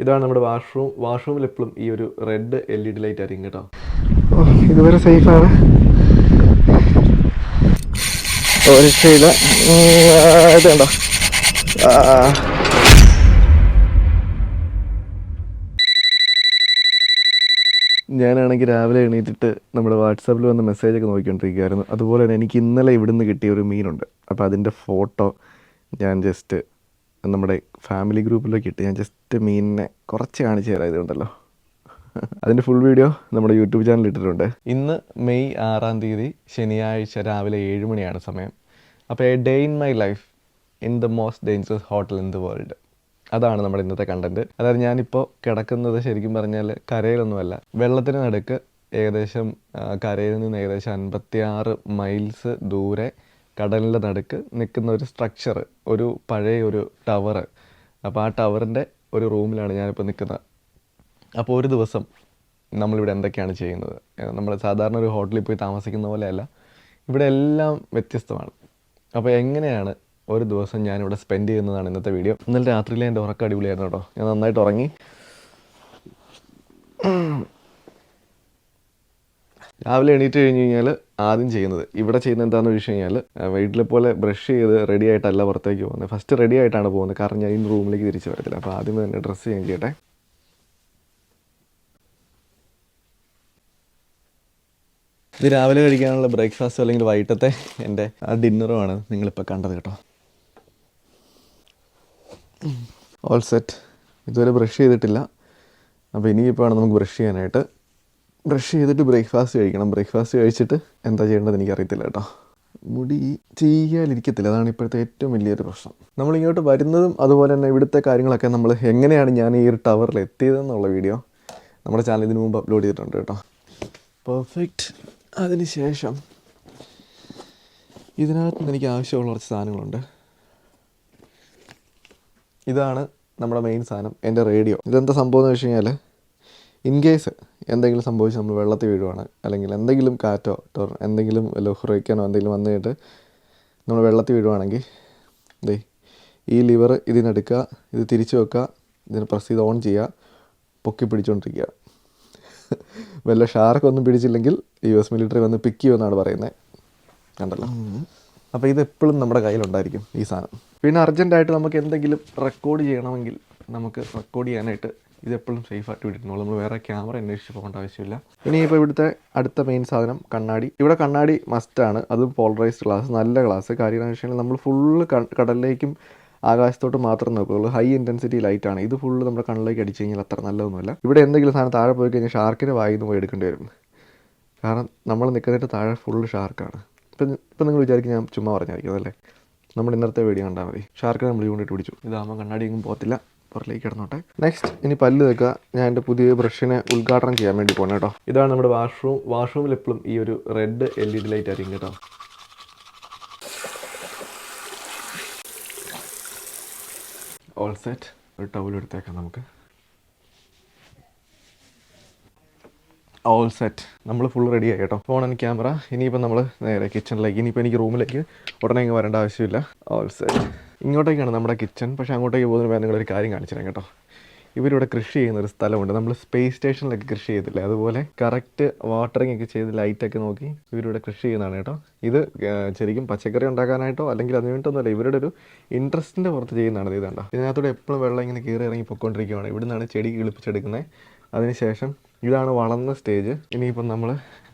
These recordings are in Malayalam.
ഇതാണ് നമ്മുടെ വാഷ്റൂം വാഷ്റൂമിൽ എപ്പോഴും ഈ ഒരു red L E D light ആയിരിക്കും കേട്ടോ. ഇതുവരെ സേഫാണ് ആണ്. രക്ഷയില്ല. ഉം, ഇത് കണ്ടോ? ആ. ഞാനാണെങ്കിൽ രാവിലെ എണീറ്റിട്ട് നമ്മുടെ വാട്സാപ്പിൽ വന്ന മെസ്സേജൊക്കെ നോക്കിക്കൊണ്ടിരിക്കുകയായിരുന്നു അതുപോലെ തന്നെ എനിക്ക് ഇന്നലെ ഇവിടുന്ന് കിട്ടിയ ഒരു മീനുണ്ട്. അപ്പോൾ അതിന്റെ ഫോട്ടോ ഞാൻ ജസ്റ്റ് നമ്മുടെ ഫാമിലി ഗ്രൂപ്പിലേക്ക് ഇട്ട് ഞാൻ ജസ്റ്റ് മീനിനെ കുറച്ച് കാണിച്ചു തരാം അതിന്റെ ഫുൾ വീഡിയോ നമ്മുടെ യൂട്യൂബ് ചാനൽ ഇട്ടിട്ടുണ്ട്. ഇന്ന് മെയ് ആറാം തീയതി ശനിയാഴ്ച രാവിലെ ഏഴ് മണിയാണ് സമയം. അപ്പോൾ a day in my life in the most dangerous hotel in the world അതാണ് നമ്മുടെ ഇന്നത്തെ കണ്ടന്റ് അതായത് ഞാനിപ്പോൾ കിടക്കുന്നത് ശരിക്കും പറഞ്ഞാൽ കരയിലൊന്നുമല്ല. വെള്ളത്തിന് നടുക്ക് ഏകദേശം കരയിൽ നിന്ന് ഏകദേശം അൻപത്തി ആറ് മൈൽസ് ദൂരെ കടലിന്റെ നടുക്ക് നിൽക്കുന്ന ഒരു സ്ട്രക്ചർ ഒരു പഴയ ഒരു ടവർ അപ്പോൾ ആ ടവറിന്റെ ഒരു റൂമിലാണ് ഞാനിപ്പോൾ നിൽക്കുന്നത്. അപ്പോൾ ഒരു ദിവസം നമ്മളിവിടെ എന്തൊക്കെയാണ് ചെയ്യുന്നത്? നമ്മൾ സാധാരണ ഒരു ഹോട്ടലിൽ പോയി താമസിക്കുന്ന പോലെയല്ല ഇവിടെ എല്ലാം വ്യത്യസ്തമാണ്. അപ്പോൾ എങ്ങനെയാണ് ഒരു ദിവസം ഞാനിവിടെ സ്പെൻഡ് ചെയ്യുന്നതാണ് ഇന്നത്തെ വീഡിയോ ഇന്നലെ രാത്രിയിലെ എന്റെ ഉറക്കം അടിപൊളിയായിരുന്നു കേട്ടോ. ഞാൻ നന്നായിട്ട് ഉറങ്ങി. രാവിലെ എണീറ്റ് കഴിഞ്ഞ് കഴിഞ്ഞാൽ ആദ്യം ചെയ്യുന്നത്. ഇവിടെ ചെയ്യുന്നത് എന്താണെന്ന് വെച്ച് കഴിഞ്ഞാൽ വീട്ടിലെ പോലെ ബ്രഷ് ചെയ്ത് റെഡി ആയിട്ടല്ല പുറത്തേക്ക് പോകുന്നത്. ഫസ്റ്റ് റെഡി ആയിട്ടാണ് പോകുന്നത്. കാരണം ഞാൻ ഇന്ന് റൂമിലേക്ക് തിരിച്ച് വരത്തില്ല. അപ്പോൾ ആദ്യം തന്നെ ഡ്രസ്സ് ചേഞ്ച് ചെയ്യട്ടെ. ഇത് രാവിലെ കഴിക്കാനുള്ള ബ്രേക്ക്ഫാസ്റ്റ് അല്ലെങ്കിൽ വൈകിട്ടത്തെ എന്റെ ആ ഡിന്നറുമാണ് നിങ്ങളിപ്പോൾ കണ്ടത് കേട്ടോ. ഓൾ സെറ്റ് ഇതുവരെ ബ്രഷ് ചെയ്തിട്ടില്ല. അപ്പോൾ ഇനിയിപ്പോൾ നമുക്ക് ബ്രഷ് ചെയ്യാനായിട്ട്. ബ്രഷ് ചെയ്തിട്ട് ബ്രേക്ക്ഫാസ്റ്റ് കഴിക്കണം. ബ്രേക്ക്ഫാസ്റ്റ് കഴിച്ചിട്ട് എന്താ ചെയ്യേണ്ടത് എനിക്കറിയത്തില്ല കേട്ടോ. മുടി ചെയ്യാലിരിക്കത്തില്ല. അതാണ് ഇപ്പോഴത്തെ ഏറ്റവും വലിയൊരു പ്രശ്നം. നമ്മളിങ്ങോട്ട് വരുന്നതും അതുപോലെ തന്നെ ഇവിടുത്തെ കാര്യങ്ങളൊക്കെ നമ്മൾ എങ്ങനെയാണ് ഞാൻ ഈ ഒരു ടവറിൽ എത്തിയതെന്നുള്ള വീഡിയോ നമ്മുടെ ചാനൽ ഇതിനു മുമ്പ് അപ്ലോഡ് ചെയ്തിട്ടുണ്ട് കേട്ടോ. പെർഫെക്റ്റ് അതിന് ശേഷം ഇതിനകത്ത് നിന്ന് എനിക്ക് ആവശ്യമുള്ള കുറച്ച് സാധനങ്ങളുണ്ട്. ഇതാണ് നമ്മുടെ മെയിൻ സാധനം. എന്റെ റേഡിയോ ഇതെന്താ സംഭവം എന്ന് വെച്ച് കഴിഞ്ഞാൽ ഇൻ കേസ് എന്തെങ്കിലും സംഭവിച്ച് നമ്മൾ വെള്ളത്തിൽ വീഴുവാണ് അല്ലെങ്കിൽ എന്തെങ്കിലും കാറ്റോ ടോർ എന്തെങ്കിലും ലൊഹ്റയ്ക്കാനോ എന്തെങ്കിലും വന്നു കഴിഞ്ഞിട്ട് നമ്മൾ വെള്ളത്തിൽ വീഴുവാണെങ്കിൽ ദേ ഈ ലിവർ ഇതിനെടുക്കുക ഇത് തിരിച്ചു വെക്കുക ഇതിന് പ്രസ് ചെയ്ത് ഓൺ ചെയ്യുക പൊക്കി പിടിച്ചുകൊണ്ടിരിക്കുക വല്ല ഷാർക്ക് ഒന്നും പിടിച്ചില്ലെങ്കിൽ യു എസ് മിലിറ്ററി വന്ന് പിക്ക് ചെയ്യുമെന്നാണ് പറയുന്നത് കണ്ടല്ലോ. അപ്പോൾ ഇത് എപ്പോഴും നമ്മുടെ കയ്യിലുണ്ടായിരിക്കും ഈ സാധനം. പിന്നെ അർജന്റായിട്ട് നമുക്ക് എന്തെങ്കിലും റെക്കോർഡ് ചെയ്യണമെങ്കിൽ നമുക്ക് റെക്കോർഡ് ചെയ്യാനായിട്ട് ഇതെപ്പോഴും സേഫായിട്ട് വിട്ടിരുന്നുള്ളൂ നമ്മൾ വേറെ ക്യാമറ അന്വേഷിച്ച് പോകേണ്ട ആവശ്യമില്ല. ഇനിയിപ്പോൾ ഇവിടുത്തെ അടുത്ത മെയിൻ സാധനം കണ്ണാടി. ഇവിടെ കണ്ണാടി മസ്റ്റാണ് അതും പോളറൈസ്ഡ് ഗ്ലാസ് നല്ല ഗ്ലാസ് കാര്യം എന്ന് വെച്ചാൽ നമ്മൾ ഫുള്ള് കടലിലേക്കും ആകാശത്തോട്ട് മാത്രം നോക്കുകയുള്ളൂ. ഹൈ ഇന്റൻസിറ്റി ലൈറ്റ് ആണ്. ഇത് ഫുള്ള് നമ്മുടെ കണ്ണിലേക്ക് അടിച്ചു കഴിഞ്ഞാൽ അത്ര നല്ലതൊന്നുമല്ല. ഇവിടെ എന്തെങ്കിലും സാധനം താഴെ പോയി കഴിഞ്ഞാൽ ഷാർക്കിന്റെ വായിൽ നിന്ന് പോയി എടുക്കേണ്ടി വരും. കാരണം നമ്മൾ നിൽക്കുന്നിട്ട് താഴെ ഫുള്ള് ഷാർക്കാണ് ഇപ്പം ഇപ്പം നിങ്ങൾ വിചാരിക്കും ഞാൻ ചുമ്മാ പറഞ്ഞായിരിക്കും അല്ലേ? നമ്മുടെ ഇന്നത്തെ വീഡിയോ കണ്ടാൽ മതി. ഷാർക്കിനെ നമ്മൾ കൊണ്ടിട്ട് പിടിച്ചു. ഇതാകുമ്പോൾ കണ്ണാടിയൊന്നും പോകത്തില്ല. പുറത്തേക്ക് കിടന്നോട്ടെ. നെക്സ്റ്റ് ഇനി പല്ല് തേക്കുക. ഞാൻ എന്റെ പുതിയ ബ്രഷിനെ ഉദ്ഘാടനം ചെയ്യാൻ വേണ്ടി പോകണം കേട്ടോ ഇതാണ് നമ്മുടെ വാഷ്റൂം. വാഷ്റൂമിൽ എപ്പോഴും ഈ ഒരു red L E D light ആയിരിക്കും കേട്ടോ. ഓൾ സെറ്റ് ഒരു ടവൽ എടുത്തേക്കാം നമുക്ക്. ഓൾ സെറ്റ് നമ്മൾ ഫുൾ റെഡി ആയി കേട്ടോ. ഫോൺ ആൻഡ് ക്യാമറ ഇനിയിപ്പോൾ നമ്മൾ നേരെ കിച്ചണിലേക്ക് ഇനിയിപ്പോൾ എനിക്ക് റൂമിലേക്ക് ഉടനെ ഇങ്ങ് വരേണ്ട ആവശ്യമില്ല. ഓൾ സെറ്റ് ഇങ്ങോട്ടേക്കാണ് നമ്മുടെ കിച്ചൺ. പക്ഷേ അങ്ങോട്ടേക്ക് പോകുന്ന വേറെ നിങ്ങളൊരു കാര്യം കാണിച്ചു തരാം കേട്ടോ. ഇവരിവിടെ കൃഷി ചെയ്യുന്ന ഒരു സ്ഥലമുണ്ട്. നമ്മൾ സ്പേസ് സ്റ്റേഷനിലൊക്കെ കൃഷി ചെയ്തില്ലേ അതുപോലെ കറക്റ്റ് വാട്ടറിംഗ് ഒക്കെ ചെയ്ത് ലൈറ്റൊക്കെ നോക്കി ഇവരിവിടെ കൃഷി ചെയ്യുന്നതാണ് കേട്ടോ. ഇത് ശരിക്കും പച്ചക്കറി ഉണ്ടാക്കാനായിട്ടോ അല്ലെങ്കിൽ അതിന് വേണ്ടിയിട്ടൊന്നുമല്ല ഇവരുടെ ഒരു ഇൻട്രസ്റ്റിന്റെ പുറത്ത് ചെയ്യുന്നതാണ് ഇത് കണ്ടോ. ഇതിനകത്തൂടെ എപ്പോഴും വെള്ളം ഇങ്ങനെ കീറി ഇറങ്ങി പൊയ്ക്കൊണ്ടിരിക്കുകയാണ് ഇവിടെ നിന്നാണ് ചെടി കിളിപ്പിച്ചെടുക്കുന്നത്. അതിനുശേഷം ഇതാണ് വളർന്ന സ്റ്റേജ് ഇനിയിപ്പം നമ്മൾ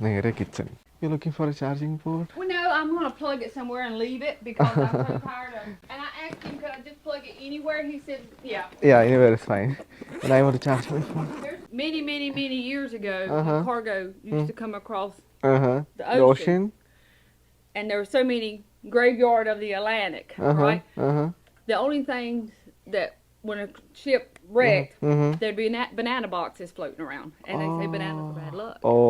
നേരെ kitchen You're looking for a charging port? Well, no, I'm going to plug it somewhere and leave it because I'm tired of it. And I asked him, could I just plug it anywhere? He said, yeah. Yeah, anywhere is fine. And I want to charge my phone. Many, many, many years ago, uh -huh. cargo used mm. to come across uh -huh. the, ocean, the, ocean, And there were so many graveyard of the Atlantic, uh -huh. right? Uh-huh. The only things that when a ship wrecked, mm-hmm, mm-hmm. there'd be banana boxes floating around. And oh. they say bananas are bad luck. Oh.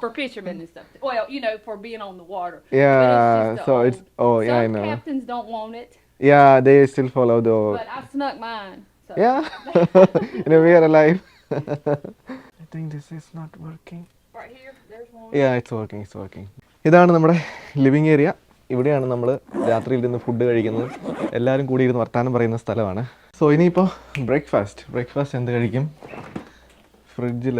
For fishermen and stuff. Well, you know, for being on the water. Yeah, it's so old. it's oh Some yeah, I Some know. captains don't want it, Yeah, they still follow the but I snuck mine. So. Yeah. In a we are alive. I think this is not working. Right here, there's one. Yeah, it's working, it's working. ഇതാണ് നമ്മുടെ ലിവിങ് ഏരിയ ഇവിടെയാണ് നമ്മൾ രാത്രിയിൽ ഇരുന്ന് ഫുഡ് കഴിക്കുന്നത് എല്ലാവരും കൂടി ഇരുന്ന് വർത്താനം പറയുന്ന സ്ഥലമാണ് സോ ഇനിയിപ്പോൾ ബ്രേക്ക്ഫാസ്റ്റ് ബ്രേക്ക്ഫാസ്റ്റ് എന്ത് കഴിക്കും ഫ്രിഡ്ജിൽ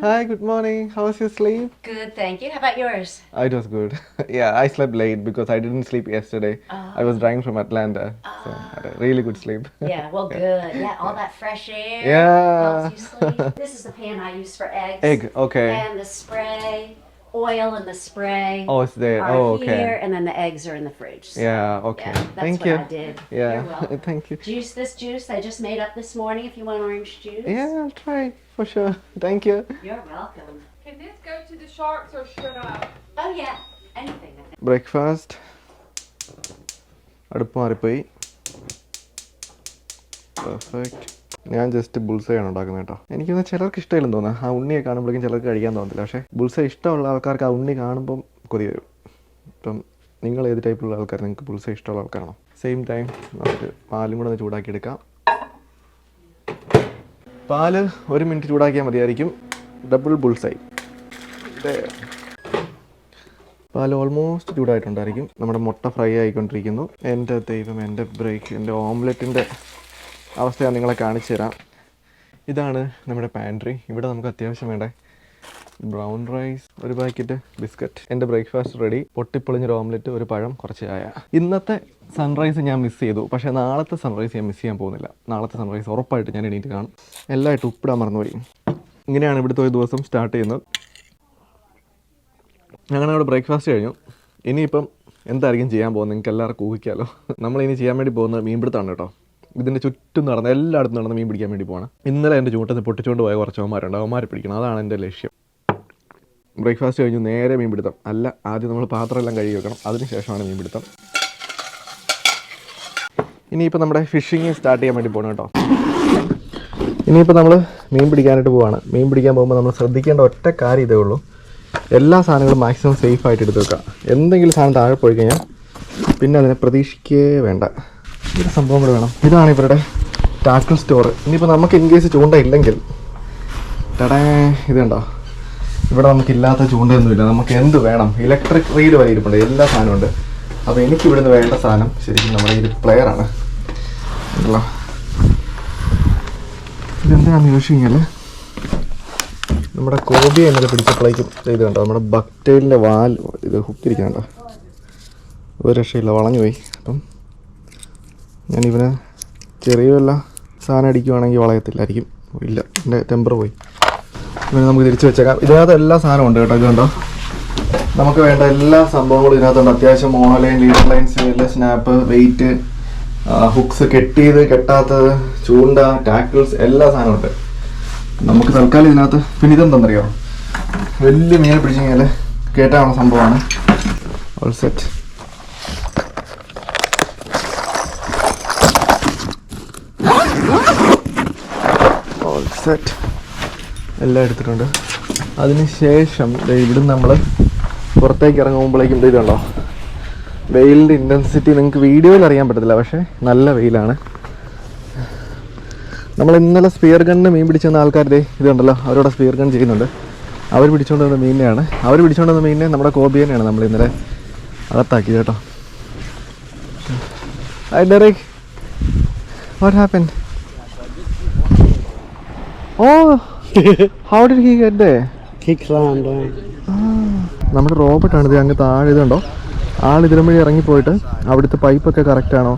Hi, good morning. How was your sleep? Good, thank you. How about yours? It was good. yeah, I slept late because I didn't sleep yesterday. Oh. I was oh. driving from Atlanta, so I had a really good oh. sleep. yeah, well, good. Yeah, all that fresh air. Yeah. helps you sleep. this is the pan I use for eggs. Egg, okay. And the spray oil in the spray. Oh, it's there. Are Oh, okay. here, and then the eggs are in the fridge. So, Yeah, okay. Yeah, that's Thank what you. I did. Yeah, You're welcome. thank you. Juice this juice I just made up this morning. If you want orange juice. Yeah, I'll try for sure. Thank you. You're welcome. Can this go to the sharks or should I? Oh yeah, anything. I think. Breakfast അടുപ്പ് മാറിപ്പോയി പെർഫെക്റ്റ് ഞാൻ ജസ്റ്റ് ബുൾസയാണ് ഉണ്ടാക്കുന്നത് കേട്ടോ. എനിക്കൊന്ന് ചിലർക്ക് ഇഷ്ടമില്ലെന്ന് തോന്നുന്നത് ആ ഉണ്ണിയെ കാണുമ്പോഴേക്കും ചിലർക്ക് കഴിക്കാൻ തോന്നില്ല പക്ഷേ ബുൾസ ഇഷ്ടമുള്ള ആൾക്കാർക്ക് ആ ഉണ്ണി കാണുമ്പം കൊതി വരും. ഇപ്പം നിങ്ങൾ ഏത് ടൈപ്പിലുള്ള ആൾക്കാർ നിങ്ങൾക്ക് ബുൾസ ഇഷ്ടമുള്ള ആൾക്കാരാണോ? സെയിം ടൈം നമുക്ക് പാലും കൂടെ ഒന്ന് ചൂടാക്കി എടുക്കാം പാൽ ഒരു മിനിറ്റ് ചൂടാക്കിയാൽ മതിയായിരിക്കും. ഡബിൾ ബുൾസായി പാൽ ഓൾമോസ്റ്റ് ചൂടായിട്ടുണ്ടായിരിക്കും. നമ്മുടെ മുട്ട ഫ്രൈ ആയിക്കൊണ്ടിരിക്കുന്നു. എന്റെ ദൈവം എന്റെ ബ്രേക്ക് എന്റെ ഓംലെറ്റിന്റെ അവസ്ഥ ഞാൻ നിങ്ങളെ കാണിച്ചു തരാം. ഇതാണ് നമ്മുടെ പാൻട്രി ഇവിടെ നമുക്ക് അത്യാവശ്യം വേണ്ട? ബ്രൗൺ റൈസ് ഒരു പാക്കറ്റ് ബിസ്ക്കറ്റ് എന്റെ ബ്രേക്ക്ഫാസ്റ്റ് റെഡി പൊട്ടിപ്പൊളിഞ്ഞൊരു ഓംലെറ്റ് ഒരു പഴം കുറച്ച് ചായ. ഇന്നത്തെ സൺറൈസ് ഞാൻ മിസ് ചെയ്തു. പക്ഷേ നാളത്തെ സൺറൈസ് ഞാൻ മിസ് ചെയ്യാൻ പോകുന്നില്ല. നാളത്തെ സൺറൈസ് ഉറപ്പായിട്ട് ഞാൻ എണീറ്റ് കാണും. എല്ലായിട്ടും ഉപ്പിടാൻ മറന്നുപോയി. ഇങ്ങനെയാണ് ഇവിടുത്തെ ഒരു ദിവസം സ്റ്റാർട്ട് ചെയ്യുന്നത്. ഞങ്ങൾ അവിടെ ബ്രേക്ക്ഫാസ്റ്റ് കഴിഞ്ഞു. ഇനിയിപ്പം എന്തായിരിക്കും ചെയ്യാൻ പോകുന്നത്? നിങ്ങൾക്ക് എല്ലാവർക്കും ഊഹിക്കാമല്ലോ നമ്മളിനി ചെയ്യാൻ വേണ്ടി പോകുന്നത് മീൻപിടുത്തമാണ് കേട്ടോ. ഇതിന്റെ ചുറ്റും നടന്ന് എല്ലായിടത്തും നടന്ന് മീൻ പിടിക്കാൻ വേണ്ടി പോകണം ഇന്നലെ എന്റെ ചൂട്ടത്തിൽ പൊട്ടിച്ചുകൊണ്ട് പോയ കുറച്ച് അവന്മാരുണ്ട്. അവന്മാരെ പിടിക്കണം. അതാണ് എന്റെ ലക്ഷ്യം. ബ്രേക്ക്ഫാസ്റ്റ് കഴിഞ്ഞു നേരെ മീൻ പിടുത്തം. അല്ല ആദ്യം നമ്മൾ പാത്രം എല്ലാം കഴുകി വെക്കണം. അതിന് ശേഷമാണ് മീൻ പിടുത്തം. ഇനിയിപ്പോൾ നമ്മുടെ ഫിഷിങ് സ്റ്റാർട്ട് ചെയ്യാൻ വേണ്ടി പോകണം കേട്ടോ. ഇനിയിപ്പോൾ നമ്മൾ മീൻ പിടിക്കാനായിട്ട് പോവാണ്. മീൻ പിടിക്കാൻ പോകുമ്പോൾ നമ്മൾ ശ്രദ്ധിക്കേണ്ട ഒറ്റ കാര്യം ഇതേ ഉള്ളൂ. എല്ലാ സാധനങ്ങളും മാക്സിമം സേഫ് ആയിട്ട് എടുത്ത് വെക്കുക. എന്തെങ്കിലും സാധനം താഴെ പോയി കഴിഞ്ഞാൽ പിന്നെ അതിനെ പ്രതീക്ഷിക്കേ വേണ്ട. ഒരു സംഭവം കൂടെ വേണം. ഇതാണ് ഇവരുടെ ടാക്കിൾ സ്റ്റോർ ഇനിയിപ്പോൾ നമുക്ക് ഇൻ കേസ് ചൂണ്ട ഇല്ലെങ്കിൽ. ടടേ ഇത് കണ്ടോ? ഇവിടെ നമുക്കില്ലാത്ത ചൂണ്ടയൊന്നുമില്ല നമുക്ക് എന്ത് വേണം? ഇലക്ട്രിക് റീൽ വരെ ഇരിപ്പുണ്ട്. എല്ലാ സാധനവും ഉണ്ട്. അപ്പോൾ എനിക്ക് ഇവിടുന്ന് വേണ്ട സാധനം ശരിക്കും നമ്മുടെ ഈ പ്ലെയറാണ് ഉണ്ടല്ലോ. ഇതെന്താണെന്ന് ചോദിച്ചു കഴിഞ്ഞാൽ നമ്മുടെ കോബി എന്നൊക്കെ പിടിച്ചപ്പോഴേക്കും ഇത് കണ്ടോ? നമ്മുടെ ബക്റ്റൈലിന്റെ വാൽ ഇത് ഹുക്കിരിക്കണ്ടോ ഒരു രക്ഷയില്ല വളഞ്ഞു പോയി അപ്പം ഞാനിവന് ചെറിയ വല്ല സാധനം അടിക്കുവാണെങ്കിൽ വളയത്തില്ലായിരിക്കും. ഇല്ല എന്റെ ടെമ്പർ പോയി. ഇവനെ നമുക്ക് തിരിച്ചു വെച്ചേക്കാം. ഇതിനകത്ത് എല്ലാ സാധനവും ഉണ്ട് കേട്ടോ ഇത് കണ്ടോ? നമുക്ക് വേണ്ട എല്ലാ സംഭവങ്ങളും ഇതിനകത്തുണ്ട് അത്യാവശ്യം മോണോലൈൻ ലീഡർ ലൈൻസ് എല്ലാം സ്നാപ്പ് വെയിറ്റ് ഹുക്സ് കെട്ടിയത് കെട്ടാത്തത് ചൂണ്ട ടാക്കിൾസ് എല്ലാ സാധനവും ഉണ്ട്. നമുക്ക് തൽക്കാലം ഇതിനകത്ത് പിന്നെ ഇതെന്താണെന്നറിയോ വലിയ മീനെ പിടിച്ചു കഴിഞ്ഞാൽ കേട്ടാവുന്ന സംഭവമാണ്. ഓൾ സെറ്റ് ഓൾ സെറ്റ് എല്ലാം എടുത്തിട്ടുണ്ട്. അതിന് ശേഷം ദേ ഇവിടുന്ന് നമ്മൾ പുറത്തേക്ക് ഇറങ്ങുമ്പോഴേക്കും ഇത് ഇതുണ്ടോ? വെയിലിന്റെ ഇന്റൻസിറ്റി നിങ്ങൾക്ക് വീഡിയോയിൽ അറിയാൻ പറ്റത്തില്ല പക്ഷേ നല്ല വെയിലാണ്. നമ്മൾ ഇന്നലെ സ്പിയർ ഗണ്ണിന് മീൻ പിടിച്ചു വന്ന ദേ ഇതുണ്ടല്ലോ അവരോട് സ്പിയർ ഗൺ ചെയ്യുന്നുണ്ട്. അവർ പിടിച്ചുകൊണ്ട് വന്ന മീനിനെയാണ്. അവർ പിടിച്ചുകൊണ്ട് വന്ന മീനിനെ നമ്മുടെ കോബിയനെയാണ് നമ്മൾ ഇന്നലെ അകത്താക്കിയത് കേട്ടോ. I Derek what happen oh how did he get there He climbed down. നമ്മുടെ ആണ് ഇത് അങ്ങ് താഴെ ഇതുണ്ടോ ആൾ ഇതിലും വഴി ഇറങ്ങിപ്പോയിട്ട് അവിടുത്തെ പൈപ്പൊക്കെ കറക്റ്റ് ആണോ?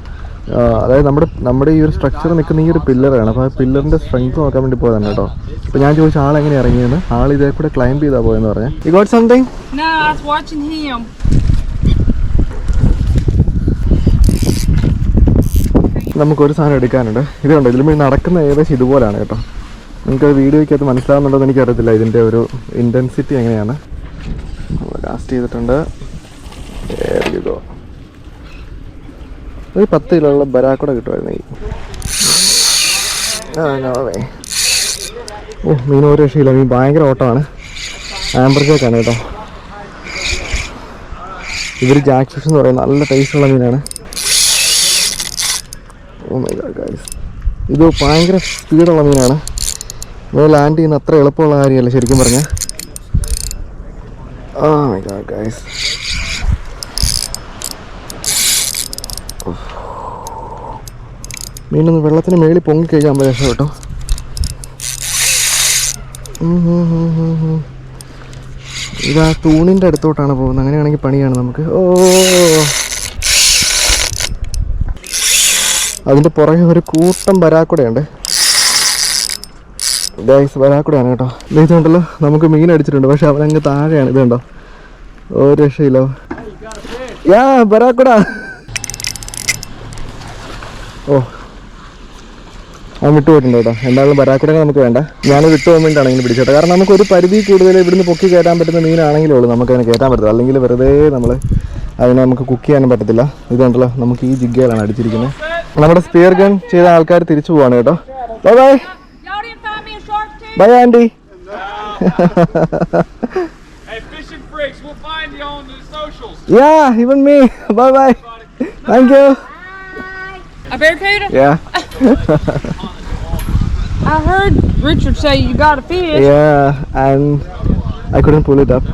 അതായത് നമ്മുടെ നമ്മുടെ ഈ ഒരു സ്ട്രക്ചർ നിൽക്കുന്ന ഈ ഒരു പില്ലറാണ് അപ്പോൾ ആ പില്ലറിന്റെ സ്ട്രെങ്ത് നോക്കാൻ വേണ്ടി പോയതാണ് കേട്ടോ. അപ്പോൾ ഞാൻ ചോദിച്ച ആൾ എങ്ങനെ ഇറങ്ങിയെന്ന്? ആൾ ഇതേ കൂടെ ക്ലൈംബ് ചെയ്താ പോയെന്ന് പറഞ്ഞു. You got something No, I was watching him. നമുക്കൊരു സാധനം എടുക്കാനുണ്ട്. ഇതുണ്ട് ഇതിലും നടക്കുന്ന ഏകദേശം ഇതുപോലെയാണ് കേട്ടോ. നിങ്ങൾക്ക് വീഡിയോയ്ക്കകത്ത് മനസ്സിലാവുന്നുണ്ടോ എന്ന് എനിക്കറിയത്തില്ല. ഇതിന്റെ ഒരു ഇന്റൻസിറ്റി എങ്ങനെയാണ്? കാസ്റ്റ് ചെയ്തിട്ടുണ്ട്. ഒരു പത്ത് കിലോയുള്ള ബരാക്കൂടെ കിട്ടുമായിരുന്നു ഈ. ആ no ഓ മീൻ ഒരു രക്ഷയില്ല മീൻ ഭയങ്കര ഓട്ടമാണ്. ആംബർ ജാക്കാണ് കേട്ടോ. ഇവർ ജാക്ക് ഫിഷ് എന്ന് പറയുന്നത് നല്ല ടേസ്റ്റുള്ള മീനാണ്. ഓ മൈ ഗോഡ് ഗൈസ് ഇത് ഭയങ്കര സ്പീഡുള്ള മീനാണ്. നമ്മൾ ലാൻഡ് ചെയ്യുന്ന അത്ര എളുപ്പമുള്ള കാര്യമല്ല ശരിക്കും പറഞ്ഞ? Oh മീനൊന്ന് വെള്ളത്തിന് മേളിൽ പൊങ്ങിക്കഴിഞ്ഞാൽ നമ്മൾ രസം കേട്ടോ? ഇത് ആ തൂണിന്റെ അടുത്തോട്ടാണ് പോകുന്നത്. അങ്ങനെയാണെങ്കിൽ പണിയാണ് നമുക്ക്. ഓ. അതിന്റെ പുറകെ ഒരു കൂട്ടം വരാക്കൂടെയുണ്ട്. ഗൈസ് വരാക്കൂടെയാണ് കേട്ടോ. ദേ ഇതുണ്ടല്ലോ നമുക്ക് മീൻ അടിച്ചിട്ടുണ്ട് പക്ഷെ അവനങ്ങ് താഴെയാണ്. ഇത് കണ്ടോ? ഓ രക്ഷയില്ലോ യാ വരാക്കുട. ഓ. ആ വിട്ടു പോയിട്ടുണ്ട് കേട്ടോ. എന്തായാലും വരാക്കൂടെ നമുക്ക് വേണ്ട. ഞാൻ വിട്ടു പോകാൻ ഇങ്ങനെ പിടിച്ചോട്ടെ കാരണം നമുക്ക് ഒരു പരിധി കൂടുതൽ ഇവിടുന്ന് പൊക്കി കയറ്റാൻ പറ്റുന്ന മീനാണെങ്കിലേ ഉള്ളൂ. നമുക്ക് അതിനെ കയറ്റാൻ പറ്റത്തില്ല അല്ലെങ്കിൽ വെറുതെ നമ്മൾ അതിനെ നമുക്ക് കുക്ക് ചെയ്യാനും പറ്റത്തില്ല. ഇതുണ്ടല്ലോ നമുക്ക് ഈ ജിഗ്ഗയിലാണ് അടിച്ചിരിക്കുന്നത്. നമ്മുടെ സ്പിയർ ഗൺ ചെയ്ത ആൾക്കാർ തിരിച്ചു പോവാണ് കേട്ടോ. Bye bye Bye, Andy. hey, fishing freaks, we'll find you on the socials. Yeah, even me. Bye bye. Thank you. Bye. A barracuda? Yeah. I heard Richard say you got a fish. Yeah, and I couldn't pull it up.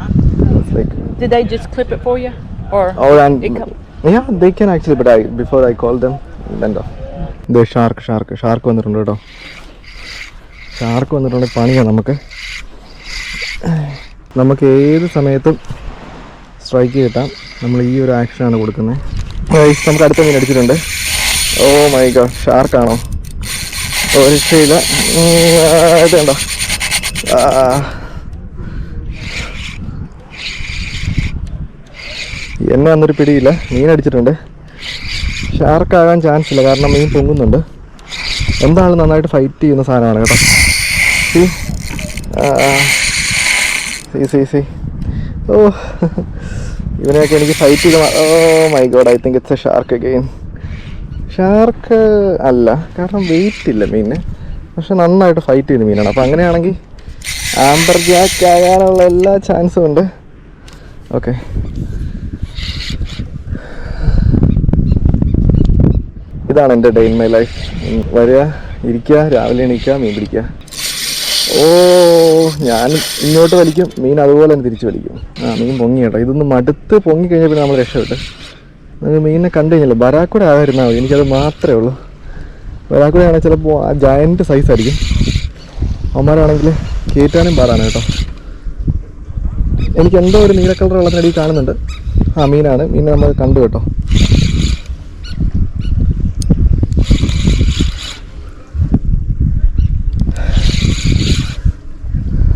Like, Did they just clip it for you, or? Oh, and yeah, they can actually. But I before I called them, then go. The shark, shark, shark on the road. Shark വന്നിട്ടുണ്ടെങ്കിൽ പണിയാണ് നമുക്ക്. നമുക്ക് ഏത് സമയത്തും സ്ട്രൈക്ക് കിട്ടാം. നമ്മൾ ഈ ഒരു ആക്ഷനാണ് കൊടുക്കുന്നത്. നമുക്ക് അടുത്ത മീൻ അടിച്ചിട്ടുണ്ട്. ഓ മൈ ഗോഡ് ഷാർക്കാണോ ഓ രക്ഷയില്ല. ഇതുണ്ടോ എന്നെ അന്നൊരു പിടിയില്ല. മീൻ അടിച്ചിട്ടുണ്ട്. ഷാർക്കാകാൻ ചാൻസ് ഇല്ല. കാരണം മീൻ പൊങ്ങുന്നുണ്ട്. എന്താണ് നന്നായിട്ട് ഫൈറ്റ് ചെയ്യുന്ന സാധനമാണ് കേട്ടോ. സി സി സി സി ഓ ഇവനെയൊക്കെ എനിക്ക് ഫൈറ്റ് ചെയ്ത് ഓ my God I think it's a shark again shark അല്ല കാരണം വെയിറ്റ് ഇല്ല മീനിന്. പക്ഷെ നന്നായിട്ട് ഫൈറ്റ് ചെയ്ത് മീനാണ്. അപ്പോൾ അങ്ങനെയാണെങ്കിൽ ആംബർ ജാക്ക് ആകാനുള്ള എല്ലാ ചാൻസും ഉണ്ട്. ഓക്കെ ഇതാണ് എന്റെ ഡേ ഇൻ മൈ ലൈഫ് വരിക ഇരിക്കുക രാവിലെ എണീക്കുക മീൻ പിടിക്കുക. ഓ ഞാൻ ഇങ്ങോട്ട് വലിക്കും മീൻ അതുപോലെ തന്നെ തിരിച്ച് വലിക്കും. ആ മീൻ പൊങ്ങി കേട്ടോ. ഇതൊന്ന് മടുത്ത് പൊങ്ങി കഴിഞ്ഞാൽ പിന്നെ നമ്മൾ രക്ഷപ്പെട്ട്. നിങ്ങൾ മീനിനെ കണ്ടു കഴിഞ്ഞല്ലോ ബരാക്കൂടെ ആകാതിരുന്നാൽ മതി. എനിക്കത് മാത്രമേ ഉള്ളൂ. ബരാക്കൂടെ ആണെങ്കിൽ ചിലപ്പോൾ ആ ജയന്റ് സൈസ് ആയിരിക്കും. അവന്മാരാണെങ്കിൽ കയറ്റാനും പാടാണ് കേട്ടോ. എനിക്ക് എന്തോ ഒരു നീല കളർ വെള്ളത്തിനടിയിൽ കാണുന്നുണ്ട്. ആ മീനാണ്. മീനെ നമ്മൾ കണ്ടു കേട്ടോ.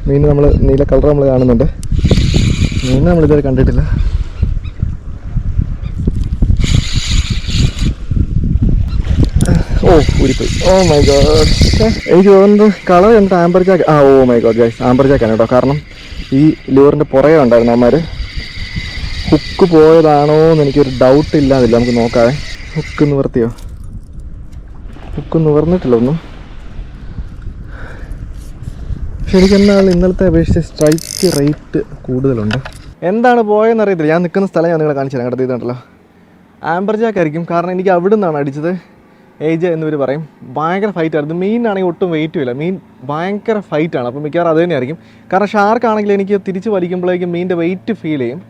മീൻ നമ്മൾ നീല കളർ നമ്മൾ കാണുന്നുണ്ട്. മീൻ നമ്മൾ ഇതുവരെ കണ്ടിട്ടില്ല. ഓ ഊരിപ്പോയി. ഓ മൈ ഗോഡ് എനിക്ക് തോന്നുന്നത് കളർ കണ്ടിട്ട് ആംബർ ജാക്ക് ആ oh my God guys amber ജാക്കാണ് കേട്ടോ. കാരണം ഈ ലൂറിന്റെ പുറകെ ഉണ്ടായിരുന്നു അമ്മമാർ ഹുക്ക് പോയതാണോ എന്ന് എനിക്കൊരു ഡൗട്ട് ഇല്ലാതില്ല. നമുക്ക് നോക്കാവേ. ഹുക്ക് നിവർത്തിയോ? ഹുക്ക് നിവർന്നിട്ടില്ല ഒന്നും. പക്ഷെ എന്നാൽ ഇന്നലത്തെ അപേക്ഷിച്ച് സ്ട്രൈക്ക് റേറ്റ് കൂടുതലുണ്ട്. എന്താണ് പോയെന്ന് അറിയത്തില്ല. ഞാൻ നിൽക്കുന്ന സ്ഥലം ഞാൻ നിങ്ങളെ കാണിച്ചു തരാം. കേട്ടോ ഇതുണ്ടല്ലോ ആംബർ ജാക്ക് ആയിരിക്കും. കാരണം എനിക്ക് അവിടെ നിന്നാണ് അടിച്ചത്. ഏജ് എന്നിവർ പറയും. ഭയങ്കര ഫൈറ്റ് ആയിരുന്നു. മീനാണെങ്കിൽ ഒട്ടും വെയിറ്റും ഇല്ല. മീൻ ഭയങ്കര ഫൈറ്റാണ് അപ്പോൾ മിക്കവാറും അത് തന്നെയായിരിക്കും. കാരണം ഷാർക്ക് ആണെങ്കിൽ എനിക്ക് തിരിച്ച് വലിക്കുമ്പോഴേക്കും മീനിന്റെ വെയിറ്റ് ഫീൽ ചെയ്യും.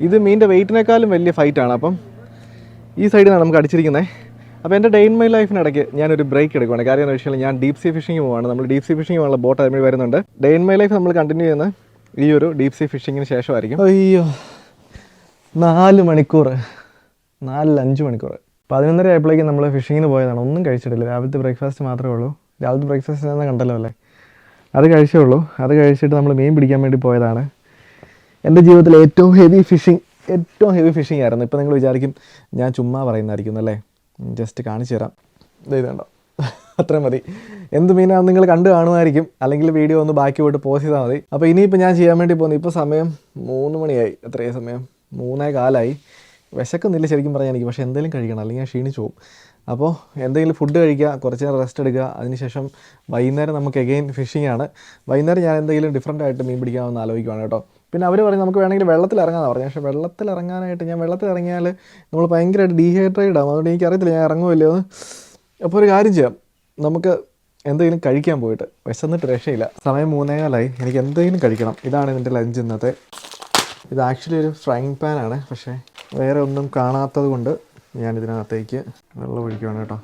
ഇത് മീനിന്റെ വെയിറ്റിനേക്കാളും വലിയ ഫൈറ്റാണ് അപ്പം ഈ സൈഡിൽ നിന്നാണ് നമുക്ക് അടിച്ചിരിക്കുന്നത് അപ്പോൾ എന്റെ ഡേ ഇൻ മൈ ലൈഫിനിടയ്ക്ക് ഞാനൊരു ബ്രേക്ക് എടുക്കുവാണ്. കാര്യം എന്ന് വെച്ചാൽ ഞാൻ ഡീപ് സീ ഫിഷിംഗ് പോവാണ്. നമ്മൾ ഡീപ് സീ ഫിഷിംഗ് പോകാനുള്ള ബോട്ട് അതിന് വരുന്നുണ്ട്. ഡേ ഇൻ മൈ ലൈഫ് നമ്മൾ കണ്ടിന്യൂ ചെയ്യുന്നത് ഈ ഒരു ഡീപ് സീ ഫിഷിങ്ങിന് ശേഷമായിരിക്കും. അയ്യോ. നാല് മണിക്കൂർ. നാലിൽ അഞ്ച് മണിക്കൂർ. പതിനൊന്നര ആയപ്പോഴേക്കും നമ്മൾ ഫിഷിങ്ങിന് പോയതാണ്. ഒന്നും കഴിച്ചിട്ടില്ല. രാവിലത്തെ ബ്രേക്ക്ഫാസ്റ്റ് മാത്രമേ ഉള്ളൂ. രാവിലത്തെ ബ്രേക്ക്ഫാസ്റ്റ് തന്നെ കണ്ടല്ലോ അല്ലേ? അത് കഴിച്ചേ ഉള്ളൂ. അത് കഴിച്ചിട്ട് നമ്മൾ മീൻ പിടിക്കാൻ വേണ്ടി പോയതാണ്. എന്റെ ജീവിതത്തിൽ ഏറ്റവും ഹെവി ഫിഷിംഗ് ഏറ്റവും ഹെവി ഫിഷിംഗ് ആയിരുന്നു. ഇപ്പോൾ നിങ്ങൾ വിചാരിക്കും ഞാൻ ചുമ്മാ പറയുന്നതായിരിക്കും അല്ലേ? ജസ്റ്റ് കാണിച്ചു തരാം. ഇത് ഇതുണ്ടോ? അത്രയും മതി. എന്ത് മീനാണെന്ന് നിങ്ങൾ കണ്ടു കാണുമായിരിക്കും. അല്ലെങ്കിൽ വീഡിയോ ഒന്ന് ബാക്കി പോയിട്ട് പോസ്റ്റ് ചെയ്താൽ മതി. അപ്പോൾ ഇനിയിപ്പോൾ ഞാൻ ചെയ്യാൻ വേണ്ടി പോകുന്നത് ഇപ്പോൾ സമയം മൂന്ന് മണിയായി. അത്രയും സമയം. മൂന്നേ കാലായി. വിശക്കുന്നില്ല ശരിക്കും പറഞ്ഞാൽ എനിക്ക്. പക്ഷേ എന്തെങ്കിലും കഴിക്കണം. അല്ലെങ്കിൽ ഞാൻ ക്ഷീണിച്ചു പോകും. അപ്പോൾ എന്തെങ്കിലും ഫുഡ് കഴിക്കുക കുറച്ച് നേരം റെസ്റ്റ് എടുക്കുക. അതിനുശേഷം വൈകുന്നേരം നമുക്ക് എഗെയിൻ ഫിഷിംഗ് ആണ്. വൈകുന്നേരം ഞാൻ എന്തെങ്കിലും ഡിഫറന്റ് ആയിട്ട് മീൻ പിടിക്കാമെന്ന് ആലോചിക്കുവാണ് കേട്ടോ. പിന്നെ അവർ പറയും നമുക്ക് വേണമെങ്കിൽ വെള്ളത്തിൽ ഇറങ്ങാമെന്ന് പറഞ്ഞു പക്ഷേ വെള്ളത്തിൽ ഇറങ്ങാനായിട്ട് ഞാൻ വെള്ളത്തിൽ ഇറങ്ങിയാൽ നമ്മൾ ഭയങ്കരമായിട്ട് ഡീഹൈഡ്രേറ്റ് ആകും അതുകൊണ്ട് എനിക്കറിയത്തില്ല ഞാൻ ഇറങ്ങുമല്ലോ അപ്പോൾ ഒരു കാര്യം ചെയ്യാം. നമുക്ക് എന്തെങ്കിലും കഴിക്കാൻ പോയിട്ട് വിശന്നിട്ട് രക്ഷയില്ല. സമയം മൂന്നേകാലായി. എനിക്ക് എന്തെങ്കിലും കഴിക്കണം. ഇതാണ് ഇതിന്റെ ലഞ്ച് ഇന്നത്തെ. ഇത് ആക്ച്വലി ഒരു ഫ്രൈങ് പാനാണ് പക്ഷേ വേറെ ഒന്നും കാണാത്തത് കൊണ്ട് ഞാൻ ഇതിനകത്തേക്ക് വെള്ളം ഒഴിക്കുകയാണ് കേട്ടോ.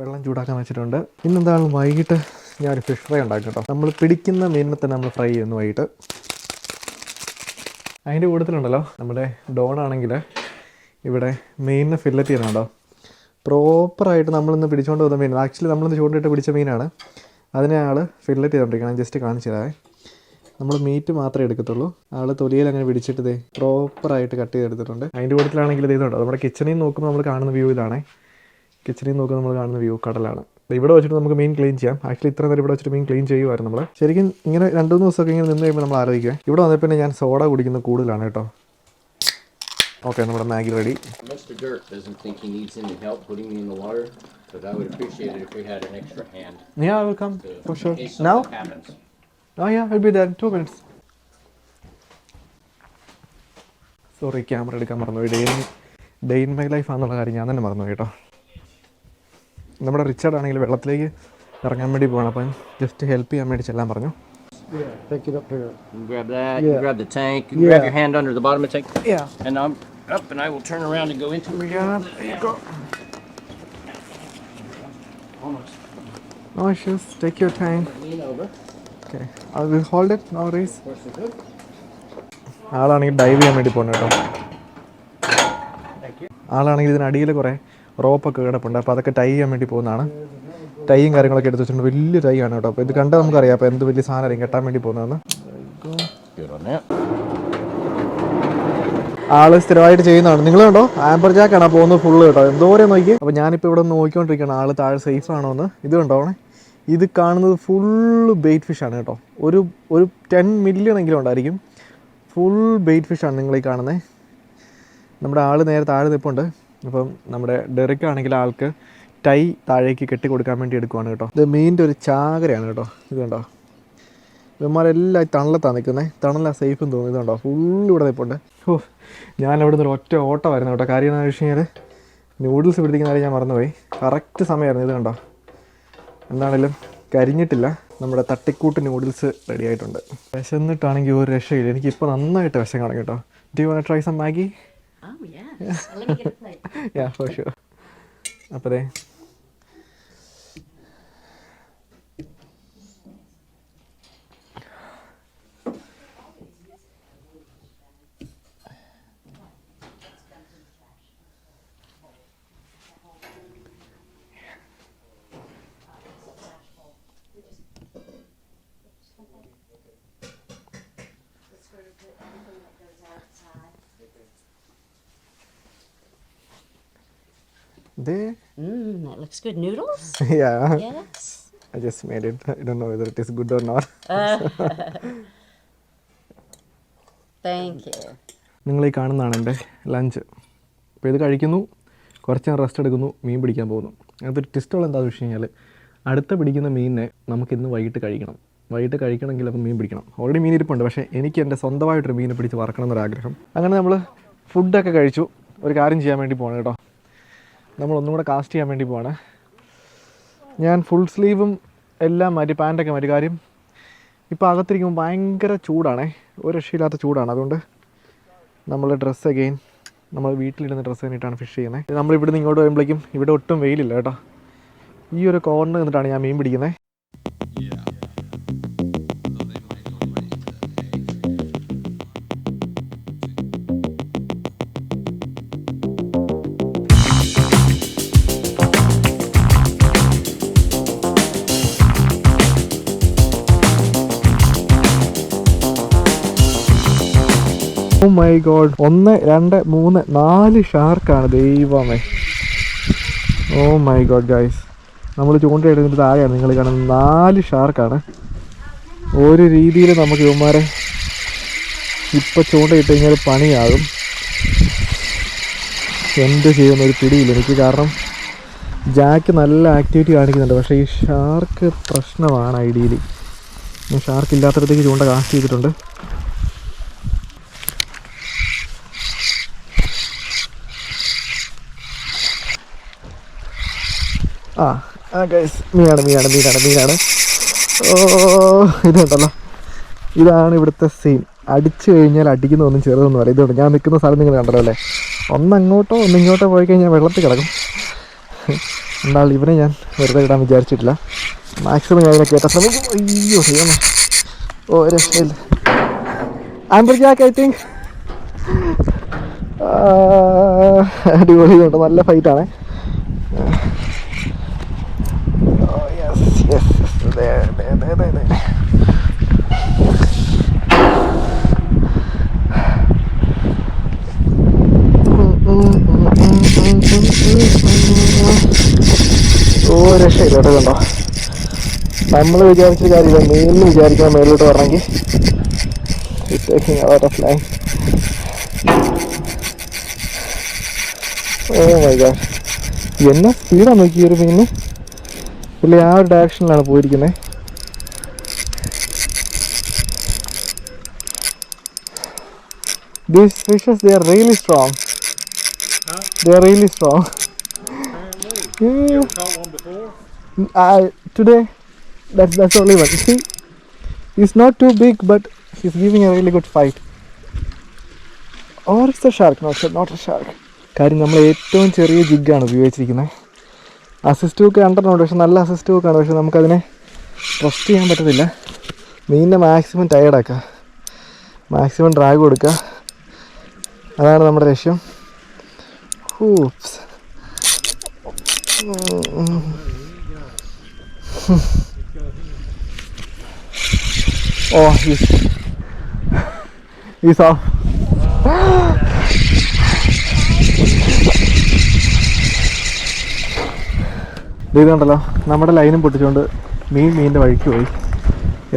വെള്ളം ചൂടാക്കാൻ വെച്ചിട്ടുണ്ട്. ഇന്നെന്താണ് വൈകിട്ട് ഞാനൊരു ഫിഷ് ഫ്രൈ ഉണ്ടാക്കും കേട്ടോ. നമ്മൾ പിടിക്കുന്ന മീനിനെ തന്നെ നമ്മൾ ഫ്രൈ ചെയ്യുന്നു വൈകിട്ട്. അതിന്റെ കൂട്ടത്തിലുണ്ടല്ലോ. നമ്മുടെ ഡോൺ ആണെങ്കിൽ ഇവിടെ മെയിനിന് ഫില്ലറ്റ് ചെയ്യണുണ്ടോ പ്രോപ്പറായിട്ട് നമ്മളിന്ന് പിടിച്ചുകൊണ്ട് വന്ന മീൻ ആക്ച്വലി നമ്മളിന്ന് ചൂണ്ടിട്ട് പിടിച്ച മീനാണ്. അതിനെ ആൾ ഫില്ലറ്റ് ചെയ്തുകൊണ്ടിരിക്കണം ജസ്റ്റ് കാണിച്ചു തരാം നമ്മൾ മീറ്റ് മാത്രമേ എടുക്കത്തുള്ളൂ. ആൾ തൊലിയിൽ അങ്ങനെ പിടിച്ചിട്ട് ഇതേ പ്രോപ്പറായിട്ട് കട്ട് ചെയ്തെടുത്തിട്ടുണ്ട്. അതിന്റെ കൂട്ടത്തിലാണെങ്കിൽ ഇത് ഇതുണ്ടോ. നമ്മുടെ കിച്ചണിൽ നോക്കുമ്പോൾ നമ്മൾ കാണുന്ന വ്യൂ ഇതാണ്. കിച്ചണിൽ നോക്കുമ്പോൾ നമ്മൾ കാണുന്ന വ്യൂ കടലാണ്. ഇവിടെ വെച്ചിട്ട് നമുക്ക് മീൻ ക്ലീൻ ചെയ്യാം ആക്ച്വലി ഇത്ര നേരം ഇവിടെ വെച്ചിട്ട് മീൻ ക്ലീൻ ചെയ്യുമായിരുന്നു നമ്മൾ ശരിക്കും ഇങ്ങനെ രണ്ട് മൂന്ന് ദിവസമൊക്കെ ഇങ്ങനെ നിന്ന് കഴിയുമ്പോൾ നമ്മൾ ആലോചിക്കുക ഇവിടെ വന്നപ്പോൾ പിന്നെ ഞാൻ സോഡ കുടിക്കുന്ന കൂടുതലാണ് കേട്ടോ ഓക്കെ നമ്മുടെ Maggi ready Mr. Dirt doesn't think he needs any help putting me in the water, but I would appreciate it if we had an extra hand Yeah, I will come to, for sure. in case Now? something happens. Oh yeah, I'll be there in two minutes. Sorry camera എടുക്കാൻ മറന്നുപോയി ഡെയിൻ ഡെയിൻ മൈ ലൈഫ് ആണെന്നുള്ള കാര്യം ഞാൻ തന്നെ മറന്നു കേട്ടോ നമ്മുടെ റിച്ചാർഡ് ആണെങ്കിൽ വെള്ളത്തിലേക്ക് ഇറങ്ങാൻ വേണ്ടി പോകണം അപ്പം ജസ്റ്റ് ഹെൽപ്പ് ചെയ്യാൻ വേണ്ടി ചെല്ലാൻ പറഞ്ഞു. ആളാണെങ്കിൽ ഡൈവ് ചെയ്യാൻ വേണ്ടി പോകണം കേട്ടോ ആളാണെങ്കിൽ ഇതിന് അടിയിൽ കുറേ റോപ്പൊക്കെ കിടപ്പുണ്ട്. അപ്പോൾ അതൊക്കെ ടൈ ചെയ്യാൻ വേണ്ടി പോകുന്നതാണ്. ടൈയും കാര്യങ്ങളൊക്കെ എടുത്ത് വെച്ചിട്ടുണ്ട്. വലിയ ടൈ ആണ് കേട്ടോ. അപ്പോൾ ഇത് കണ്ടാൽ നമുക്കറിയാം. അപ്പോൾ എന്ത് വലിയ സാധനം കെട്ടാൻ വേണ്ടി പോകുന്നതെന്ന്. ആൾ സ്ഥിരമായിട്ട് ചെയ്യുന്നതാണ്. നിങ്ങൾ കണ്ടോ? ആംബർ ജാക്കാണ് പോകുന്നത് ഫുള്ള് കേട്ടോ. എന്തോരം നോക്കി. അപ്പോൾ ഞാനിപ്പോൾ ഇവിടെ നോക്കിക്കൊണ്ടിരിക്കുകയാണ്. ആൾ താഴെ സേഫ് ആണോ എന്ന്. ഇത് കണ്ടോ? ഇത് കാണുന്നത് ഫുള്ള് ബെയ്റ്റ് ഫിഷ് ആണ് കേട്ടോ. ഒരു ഒരു ടെൻ മില്യൺ എങ്കിലും ഉണ്ടായിരിക്കും. ഫുൾ ബെയ്റ്റ് ഫിഷ് ആണ് നിങ്ങൾ ഈ കാണുന്നത് നമ്മുടെ ആൾ നേരെ താഴെ നിൽപ്പുണ്ട് അപ്പം നമ്മുടെ ഡെറിക് ആണെങ്കിൽ ആൾക്ക് ടൈ താഴേക്ക് കെട്ടി കൊടുക്കാൻ വേണ്ടി എടുക്കുവാണ് കേട്ടോ. ഇത് മെയിന്റെ ഒരു ചാകരയാണ് കേട്ടോ. ഇത് കണ്ടോ? ഇവന്മാരെല്ലാം ഈ തണലത്താണ് നിൽക്കുന്നത് തണല എന്ന് തോന്നുന്നു. ഇതുണ്ടോ? ഫുള്ള് ഇവിടെ നിൽപ്പുണ്ട് ഓ ഞാൻ അവിടെ നിന്ന് ഒറ്റ ഓട്ടമായിരുന്നു കേട്ടോ. കാര്യം എന്താണെന്ന് വെച്ച് കഴിഞ്ഞാൽ നൂഡിൽസ് പിടിപ്പിക്കുന്ന കാര്യം ഞാൻ മറന്നുപോയി. കറക്റ്റ് സമയമായിരുന്നു. ഇത് കണ്ടോ? എന്താണേലും കരിഞ്ഞിട്ടില്ല. നമ്മുടെ തട്ടിക്കൂട്ട് നൂഡിൽസ് റെഡി ആയിട്ടുണ്ട്. വിശന്നിട്ടാണെങ്കിൽ ഒരു രക്ഷയില്ല. എനിക്കിപ്പോൾ നന്നായിട്ട് വിശം കാണും കേട്ടോ. Do you try some Maggi Oh, yes. Let me get a plate. yeah, for sure. അപ്പോൾ ദേ Mmm, that looks good. Noodles? yeah. Yes. I just made it. I don't know whether it is good or not. Thank you. നിങ്ങൾ ഈ കാണുന്നതാണ് എന്റെ ലഞ്ച് അപ്പോൾ ഇത് കഴിക്കുന്നു കുറച്ച് നേരം റെസ്റ്റ് എടുക്കുന്നു മീൻ പിടിക്കാൻ പോകുന്നു അതൊരു ടിസ്റ്റുള്ള എന്താണെന്ന് വെച്ച് കഴിഞ്ഞാൽ അടുത്ത പിടിക്കുന്ന മീനിനെ നമുക്ക് ഇന്ന് വൈകിട്ട് കഴിക്കണം വൈകിട്ട് കഴിക്കണമെങ്കിൽ അപ്പം മീൻ പിടിക്കണം ഓൾറെഡി മീൻ ഇരിപ്പുണ്ട് പക്ഷേ എനിക്ക് എന്റെ സ്വന്തമായിട്ടൊരു മീനെ പിടിച്ച് വറക്കണം എന്നൊരാഗ്രഹം അങ്ങനെ നമ്മൾ ഫുഡൊക്കെ കഴിച്ചു ഒരു കാര്യം ചെയ്യാൻ വേണ്ടി പോകണം കേട്ടോ നമ്മൾ ഒന്നും കൂടെ കാസ്റ്റ് ചെയ്യാൻ വേണ്ടി പോവാണ്. ഞാൻ ഫുൾ സ്ലീവും എല്ലാം മാറ്റി പാന്റൊക്കെ മാറ്റി കാര്യം. ഇപ്പോൾ അകത്തിരിക്കുമ്പോൾ ഭയങ്കര ചൂടാണേ. ഒരു രക്ഷയില്ലാത്ത ചൂടാണ്. അതുകൊണ്ട് നമ്മൾ ഡ്രസ്സ് അഗെയിൻ നമ്മൾ വീട്ടിലിടുന്ന ഡ്രസ്സ് കഴിഞ്ഞിട്ടാണ് ഫിഷ് ചെയ്യുന്നത് നമ്മൾ ഇവിടുന്ന് ഇങ്ങോട്ട് വരുമ്പോഴേക്കും ഇവിടെ ഒട്ടും വെയിലില്ല കേട്ടോ. ഈ ഒരു കോർണർ നിന്നിട്ടാണ് ഞാൻ മീൻ പിടിക്കുന്നത് മൈ ഗോഡ് ഒന്ന് രണ്ട് മൂന്ന് നാല് ഷാർക്കാണ്. ദൈവമേ. ഓ മൈ ഗോഡ് ഗൈസ് നമ്മൾ ചൂണ്ടയിടുന്നതിന്റെ താഴെയാണ്. നിങ്ങൾ കാണുന്നത് നാല് ഷാർക്കാണ്. ഒരു രീതിയിൽ നമുക്ക് ഇവന്മാരെ ഇപ്പം ചൂണ്ടയിട്ട് കഴിഞ്ഞാൽ പണിയാകും. എന്ത് ചെയ്യുന്ന ഒരു പിടിയില്ല. എനിക്ക് കാരണം ജാക്ക് നല്ല ആക്ടിവിറ്റി കാണിക്കുന്നുണ്ട്. പക്ഷേ ഈ ഷാർക്ക് പ്രശ്നമാണ് ഐഡിയയിൽ ഞാൻ ഷാർക്ക് ഇല്ലാത്തടത്തേക്ക് ചൂണ്ട കാസ്റ്റ് ചെയ്തിട്ടുണ്ട്. ആ ആ ഗൈസ് മീനാണ് മീനാണ് മീനാണ് മീനാണ്. ഓ ഇത് ഇതാണ് ഇവിടുത്തെ സീൻ അടിച്ചു കഴിഞ്ഞാൽ അടിക്കുന്ന ഒന്നും ചെറുതൊന്നും അല്ല. ഇതുകൊണ്ട് ഞാൻ നിൽക്കുന്ന സ്ഥലം നിങ്ങൾ കണ്ടല്ലോ അല്ലേ? ഒന്നങ്ങോട്ടോ അങ്ങോട്ടോ ഒന്ന് ഇങ്ങോട്ടോ പോയി കഴിഞ്ഞാൽ വെള്ളത്തിൽ കിടക്കും. എന്നാൽ ഇവനെ ഞാൻ വെറുതെ ഇടാൻ വിചാരിച്ചിട്ടില്ല. മാക്സിമം ഞാൻ ഇതിനെ കയറ്റാൻ ശ്രമിക്കും. അയ്യോ ചെയ്യണം ഓ രക്ഷയില്ല ആംബ്രിജാക്ക് ജാക്ക് ഐ തിങ്ക് അടിപൊളി ഉണ്ട്. നല്ല ഫൈറ്റാണ് കേട്ടോ കണ്ടോ? നമ്മൾ വിചാരിച്ച കാര്യമില്ല. മേലിൽ വിചാരിക്കാൻ മേലോട്ട് വരണമെങ്കിൽ. Taking out of line oh my God എന്നാ സ്പീഡാണ് നോക്കി ഒരു മീന് പുള്ളി ആ ഒരു ഡയറക്ഷനിലാണ് പോയിരിക്കുന്നത് these fishes they are really strong they are really strong. I today that's that's only one. See, he's not too big, but he's giving a really good fight. Or it's a shark, not a, not a shark. കാര്യം നമ്മൾ ഏറ്റവും ചെറിയ ജിഗ്ഗാണ് ഉപയോഗിച്ചിരിക്കുന്നത് അസിസ്റ്റ് ഹുക്ക് കണ്ടിട്ടുണ്ട് പക്ഷെ നല്ല അസിസ്റ്റ് ഹുക്കാണ് പക്ഷെ നമുക്കതിനെ ട്രസ്റ്റ് ചെയ്യാൻ പറ്റത്തില്ല. മീനിനെ മാക്സിമം ടയർഡാക്കുക മാക്സിമം ഡ്രാഗ് കൊടുക്കുക അതാണ് നമ്മുടെ ലക്ഷ്യം. Whoops Oh, he's he's off. ഇത് കണ്ടല്ലോ നമ്മുടെ ലൈനും പൊട്ടിച്ചുകൊണ്ട് മീൻ മീനിന്റെ വഴിക്ക് പോയി.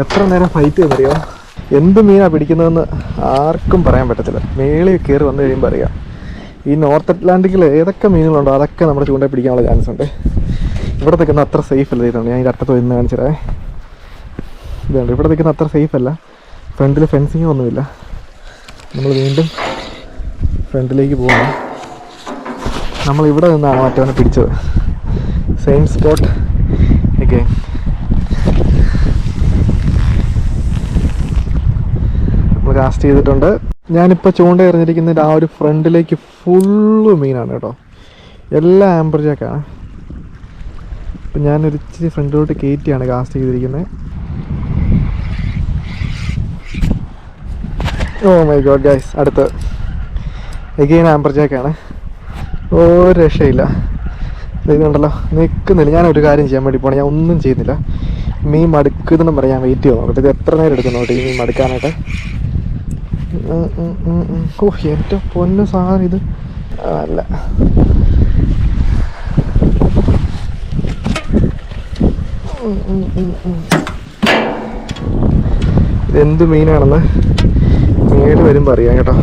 എത്ര നേരം ഫൈറ്റ് ചെയ്തറിയോ? എന്ത് മീനാണ് പിടിക്കുന്നതെന്ന് ആർക്കും പറയാൻ പറ്റത്തില്ല. മേളിൽ കയറി വന്നു കഴിയുമ്പോൾ അറിയാം. ഈ നോർത്ത് അറ്റ്ലാന്റിക്കിൽ ഏതൊക്കെ മീനുകളുണ്ടോ അതൊക്കെ നമ്മുടെ ചൂണ്ടയിൽ പിടിക്കാനുള്ള ചാൻസ് ഉണ്ട്. ഇവിടെ നിൽക്കുന്ന അത്ര സേഫ് അല്ല. ഇതാണ് ഞാൻ ഈ അറ്റത്ത് വരുന്ന നിന്ന് ഇതാണ് ഇവിടെ നിൽക്കുന്ന അത്ര സേഫ് അല്ല. ഫ്രണ്ടിൽ ഫെൻസിങ് ഒന്നുമില്ല. നമ്മൾ വീണ്ടും ഫ്രണ്ടിലേക്ക് പോകണം നമ്മൾ ഇവിടെ നിന്നാണ് മറ്റവനെ പിടിച്ചത്. സെയിം സ്പോട്ട് ഓക്കെ നമ്മൾ കാസ്റ്റ് ചെയ്തിട്ടുണ്ട്. ഞാനിപ്പോൾ ചൂണ്ട എറിഞ്ഞിരിക്കുന്നതിന്റെ ആ ഒരു ഫ്രണ്ടിലേക്ക് ഫുള്ള് മീനാണ് കേട്ടോ. എല്ലാ ആംബർ ഇപ്പം ഞാനൊരു ഇച്ചിരി ഫ്രണ്ടിലോട്ട് കയറ്റിയാണ് കാസ്റ്റ് ചെയ്തിരിക്കുന്നത് ഓ മൈ ഗോഡ് ഗൈസ് അടുത്ത്. എഗെയിൻ ആംബർ ഒരു രക്ഷയില്ല. ഇതുണ്ടല്ലോ നിൽക്കുന്നില്ല ഞാൻ ഒരു കാര്യം ചെയ്യാൻ വേണ്ടി പോകണം ഞാൻ ഒന്നും ചെയ്യുന്നില്ല. മീൻ മടുക്കുന്നതെന്ന് പറയാൻ വെയിറ്റ് ചെയ്ത് ഇത് എത്ര നേരം എടുക്കുന്നു കേട്ടോ ഈ മീൻ മടുക്കാനായിട്ട്. ഓ എന്റെ പൊന്ന സാധനം ഇത്. അല്ല ഇതെന്ത് മീനാണെന്ന് മേൽ വരുമ്പോൾ അറിയാം കേട്ടോ.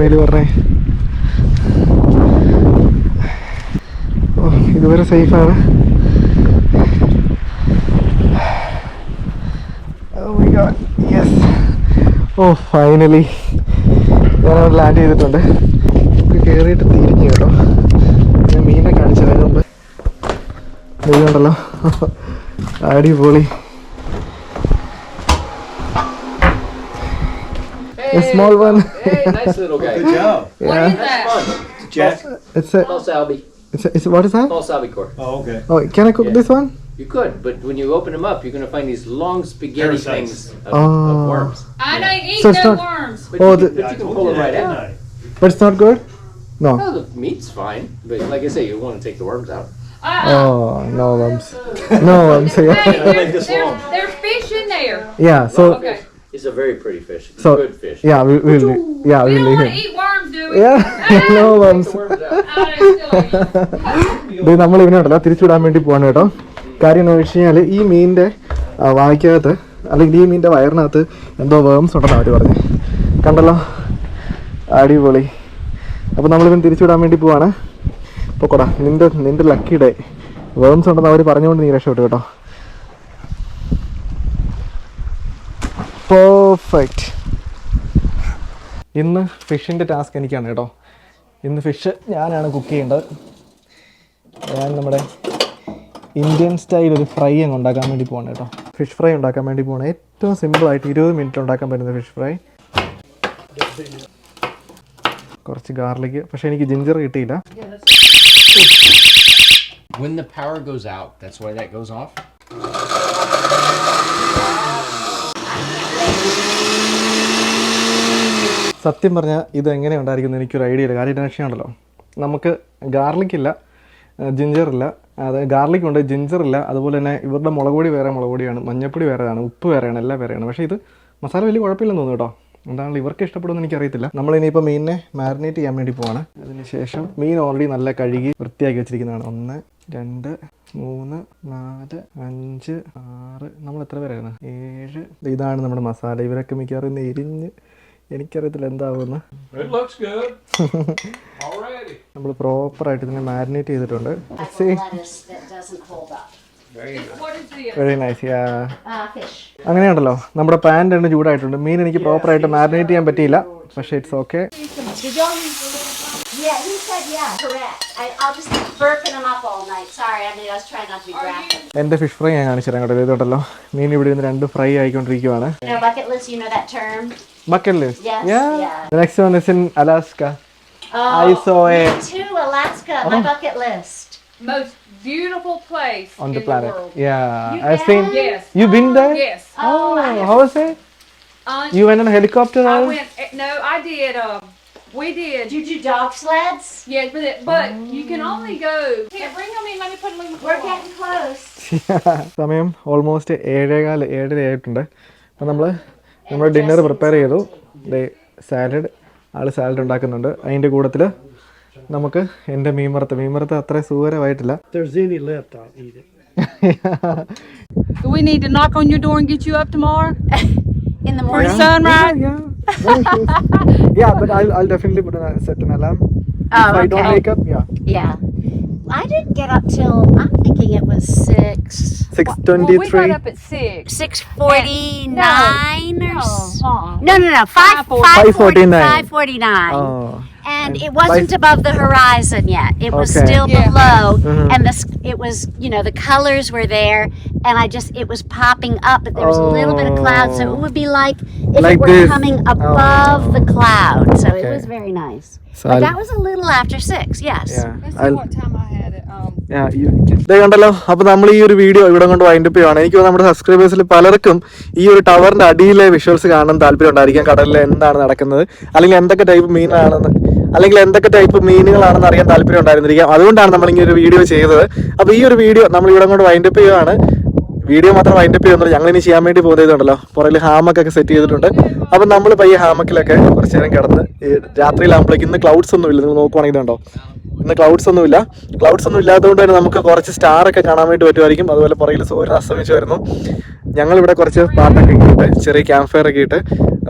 മേൽ പറഞ്ഞേ. ഓ ഇതുവരെ സേഫാണ് യെസ് ഓ ഫൈനലി ഞാനവിടെ ലാൻഡ് ചെയ്തിട്ടുണ്ട്. കയറിയിട്ട് തിരിഞ്ഞു കേട്ടോ. ഞാൻ മീനെ കാണിച്ചത് അതിന് മുമ്പ് ഇതുണ്ടല്ലോ അടിപൊളി small one Hey, nice little guy. Good job. What is that? Fun. Jack. It's a, False albi. it's a, it's a, what is that? False albicore. Oh, okay. Oh, can I cook Yeah. this one? You could, but when you open them up, you're gonna find these long spaghetti Parasites. things of, Oh. of worms. I don't eat So it's no not- worms. But, Oh, you, the- can, but you can pull them right out. But it's not good? No. Well, the meat's fine, but like I say, you want to take the worms out. Uh-uh. Oh, no worms. No worms. Hey, Yeah. there's, this there's, long. there's fish in there. yeah. So Okay. It's a very pretty fish. It's So- a good fish. yeah, we we Yeah, We we don't leave want to him. eat worms, do we? Yeah. no Take worms. out. Oh, still eat. ഇത് നമ്മൾ ഇവനുണ്ടല്ലോ തിരിച്ചുവിടാൻ വേണ്ടി പോവാണ് കേട്ടോ കാര്യം എന്ന് വെച്ച് കഴിഞ്ഞാൽ ഈ മീനിന്റെ വായ്ക്കകത്ത് അല്ലെങ്കിൽ ഈ മീനിന്റെ വയറിനകത്ത് എന്തോ വേംസ് ഉണ്ടെന്ന് അവർ പറഞ്ഞു കണ്ടല്ലോ അടിപൊളി അപ്പോൾ നമ്മളിവൻ തിരിച്ചുവിടാൻ വേണ്ടി പോവാണ്. പൊക്കോടാ നിന്റെ നിന്റെ ലക്കി ഡേ വേംസ് ഉണ്ടെന്ന് അവർ പറഞ്ഞുകൊണ്ട് നീ രക്ഷപ്പെട്ടു കേട്ടോ. പെർഫെക്റ്റ് ഇന്ന് ഫിഷിന്റെ ടാസ്ക് എനിക്കാണ് കേട്ടോ. ഇന്ന് ഫിഷ് ഞാനാണ് കുക്ക് ചെയ്യേണ്ടത്. ഞാൻ നമ്മുടെ ഇന്ത്യൻ സ്റ്റൈൽ ഒരു ഫ്രൈ അങ്ങ് ഉണ്ടാക്കാൻ വേണ്ടി പോവാണ് കേട്ടോ. ഫിഷ് ഫ്രൈ ഉണ്ടാക്കാൻ വേണ്ടി പോവാണ്. ഏറ്റവും സിമ്പിളായിട്ട് ഇരുപത് മിനിറ്റ് ഉണ്ടാക്കാൻ പറ്റുന്ന ഫിഷ് ഫ്രൈ കുറച്ച് ഗാർലിക് പക്ഷേ എനിക്ക് ജിഞ്ചർ കിട്ടിയില്ല. When the power goes out, that's why that goes off. സത്യം പറഞ്ഞാൽ ഇത് എങ്ങനെ ഉണ്ടായിരിക്കുന്നത് എനിക്കൊരു ഐഡിയ ഇല്ല. കാര്യം ഉണ്ടല്ലോ നമുക്ക് ഗാർലിക് ഇല്ല ജിഞ്ചർ ഇല്ല. അത് ഗാർലിക് ഉണ്ട് ജിഞ്ചർ ഇല്ല. അതുപോലെ തന്നെ ഇവരുടെ മുളക് പൊടി വേറെ മുളക് പൊടിയാണ്. മഞ്ഞപ്പൊടി വേറെയാണ് ഉപ്പ് വേറെയാണ് എല്ലാം വേറെയാണ്. പക്ഷേ ഇത് മസാല വലിയ കുഴപ്പമില്ലെന്ന് തോന്നുന്നു കേട്ടോ. എന്താണെങ്കിലും ഇവർക്ക് ഇഷ്ടപ്പെടുമെന്ന് എനിക്കറിയത്തില്ല. നമ്മൾ ഇനിയിപ്പോൾ മീനിനെ മാരിനേറ്റ് ചെയ്യാൻ വേണ്ടി പോവാണ്. അതിനുശേഷം മീൻ ഓൾറെഡി നല്ല കഴുകി വൃത്തിയാക്കി വെച്ചിരിക്കുന്നതാണ്. ഒന്ന് രണ്ട് മൂന്ന് നാല് അഞ്ച് ആറ്. നമ്മൾ എത്ര പേരായിരുന്നു ഏഴ്. ഇതാണ് നമ്മുടെ മസാല. ഇവരൊക്കെ മിക്കവാറും ഇന്ന് എരിഞ്ഞ് എനിക്കറിയത്തില്ല എന്താവുമെന്ന്. It looks good. Already. നമ്മൾ പ്രോപ്പറായിട്ട് ഇതിനെ മാരിനേറ്റ് ചെയ്തിട്ടുണ്ട്. Very nice yeah Uh. അങ്ങനെയുണ്ടല്ലോ നമ്മുടെ പാൻ രണ്ട് ചൂടായിട്ടുണ്ട് മീൻ എനിക്ക് പ്രോപ്പറായിട്ട് മാരിനേറ്റ് ചെയ്യാൻ പറ്റിയില്ല പക്ഷേ it's okay Yeah, he said yeah. Correct. I, I'll just keep burping them up all night. Sorry, I mean I was trying not to be graphic. എന്റെ ഫിഷ് ഫ്രൈ ഞാൻ കാണിച്ചു തരാം കേട്ടോ ഇതുണ്ടല്ലോ മീൻ ഇവിടെ നിന്ന് രണ്ട് ഫ്രൈ ആയിക്കൊണ്ടിരിക്കുവാണ് You know, bucket list. You know that term? Bucket list Yes. Yeah. Yeah. The next one is in Alaska. Oh, I saw me it. too. Alaska. Beautiful place on the in planet. the world. Yeah, You I've seen. Yes. You been there? Yes. Oh, oh how was it? Uh, You went on a helicopter? I ride? went. eh, No, I did. Um, we did. Did you do dog sleds? Yes, but it, but you can only go. Here, bring them in. Let me put them in the We're getting close. സമയം ഓൾമോസ്റ്റ് ഏഴേകാൽ ഏഴര ആയിട്ടുണ്ട് അപ്പം നമ്മൾ നമ്മൾ ഡിന്നർ പ്രിപ്പയർ ചെയ്തു ദേ സാലഡ് ആൾ സാലഡ് ഉണ്ടാക്കുന്നുണ്ട് അതിന്റെ കൂട്ടത്തിൽ നമുക്ക് എന്റെ മീൻ വറുത്ത് മീൻ വറുത്ത് അത്ര സുഖകരമായിട്ടില്ല there's any left, I'll eat it. Do we need to knock on your door and get you up tomorrow In the for morning. sunrise? Yeah, no yeah, but I'll, I'll definitely put a, set an alarm. Oh, if I don't wake up, yeah. Yeah. I didn't get up till I'm thinking it was six. Six Well, we twenty-three. got up at six. Six forty nine or Uh-uh. no no no five 5:49. five forty-nine. five forty nine. Oh. And it wasn't above the horizon yet. It was Okay. still Yeah. below, Mhm. and the s- it was you know the colors were there, and I just it was popping up, but there was a little bit of cloud, so it would be like if Like it were this. coming above the cloud. So it Okay. was very nice. So But I'll- that was a little after six. Yes. Yeah. That's the I'll, time I had it. Um, ഇതേ കണ്ടല്ലോ അപ്പൊ നമ്മൾ ഈ ഒരു വീഡിയോ ഇവിടെ കൊണ്ട് വൈൻഡപ്പ് ചെയ്യുവാണ് എനിക്ക് തോന്നുന്നു നമ്മുടെ സബ്സ്ക്രൈബേഴ്സിൽ പലർക്കും ഈ ഒരു ടവറിന്റെ അടിയിലെ വിഷ്വൽസ് കാണാൻ താല്പര്യം ഉണ്ടായിരിക്കാം കടലിൽ എന്താണ് നടക്കുന്നത് അല്ലെങ്കിൽ എന്തൊക്കെ ടൈപ്പ് മീനാണെന്ന് അല്ലെങ്കിൽ എന്തൊക്കെ ടൈപ്പ് മീനുകളാണെന്ന് അറിയാൻ താല്പര്യം ഉണ്ടായിരുന്നിരിക്കാം. അതുകൊണ്ടാണ് നമ്മൾ ഇങ്ങനെ ഒരു വീഡിയോ ചെയ്തത്. അപ്പോൾ ഈ ഒരു വീഡിയോ നമ്മൾ ഇവിടെ കൊണ്ട് വൈൻഡപ്പ് ചെയ്യുകയാണ് വീഡിയോ മാത്രം വൈൻഡപ്പ് ചെയ്യുന്നുള്ളൂ ഞങ്ങൾ ഇനി ചെയ്യാൻ വേണ്ടി പോകുന്നതുണ്ടല്ലോ പുറയിൽ ഹാമക്കൊക്കെ സെറ്റ് ചെയ്തിട്ടുണ്ട്. അപ്പം നമ്മൾ പയ്യെ ഹാമക്കിലൊക്കെ കുറച്ച് നേരം കിടന്ന് രാത്രിയിലാകുമ്പോഴേക്കും ഇന്ന് ക്ലൗഡ്സ് ഒന്നും ഇല്ല. നിങ്ങൾ നോക്കുവാണെങ്കിൽ ഇതുണ്ടോ? ഇന്ന് ക്ലൗഡ്സ് ഒന്നും ഇല്ല ക്ലൗഡ്സ് ഒന്നും ഇല്ലാത്തതുകൊണ്ട് തന്നെ നമുക്ക് കുറച്ച് സ്റ്റാർ ഒക്കെ കാണാൻ വേണ്ടി പറ്റുമായിരിക്കും. അതുപോലെ പുറകിൽ സൂര്യൻ അസ്തമിച്ച് വരുന്നു ഞങ്ങളിവിടെ കുറച്ച് പാട്ടൊക്കെ ഇട്ട് ചെറിയ ക്യാമ്പ് ഫയർ ഒക്കെ ഇട്ട്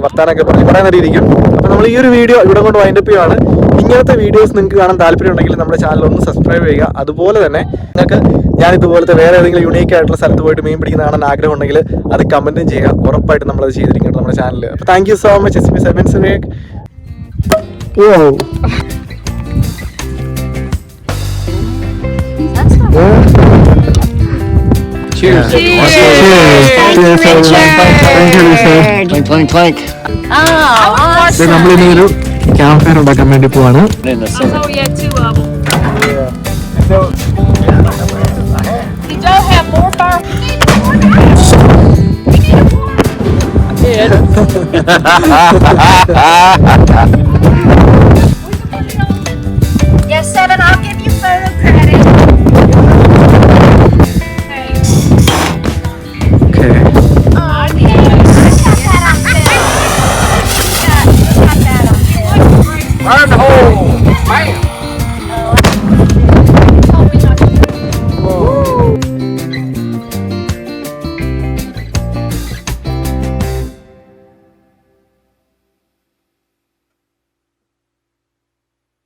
വർത്താനൊക്കെ പറഞ്ഞ്. പറയാൻ നേരം ഇരിക്കും അപ്പോൾ നമ്മൾ ഈ ഒരു വീഡിയോ ഇവിടെ കൊണ്ട് വൈൻഡപ്പ് ചെയ്യുവാണ്. ഇങ്ങനത്തെ വീഡിയോസ് നിങ്ങൾക്ക് കാണാൻ താല്പര്യം ഉണ്ടെങ്കിൽ നമ്മുടെ ചാനൽ ഒന്ന് സബ്സ്ക്രൈബ് ചെയ്യുക. അതുപോലെ തന്നെ നിങ്ങൾക്ക് ഞാൻ ഇതുപോലത്തെ വേറെ ഏതെങ്കിലും യുണീക്ക് ആയിട്ടുള്ള സ്ഥലത്ത് പോയിട്ട് മീൻ പിടിക്കുന്ന കാണാൻ ആഗ്രഹം ഉണ്ടെങ്കിൽ അത് കമന്റും ചെയ്യുക. ഉറപ്പായിട്ട് നമ്മളത് ചെയ്തിരിക്കും നമ്മുടെ ചാനലിൽ അപ്പോൾ thank you so much S P seven oh That's not Cheers. Thank you, Richard. Clink, clink, clink. Oh, awesome. നമ്മളിനി ഒരു ക്യാമ്പ് ഫയർ ഉണ്ടാക്കാൻ വേണ്ടി പോവാണ് In the sun. oh yeah,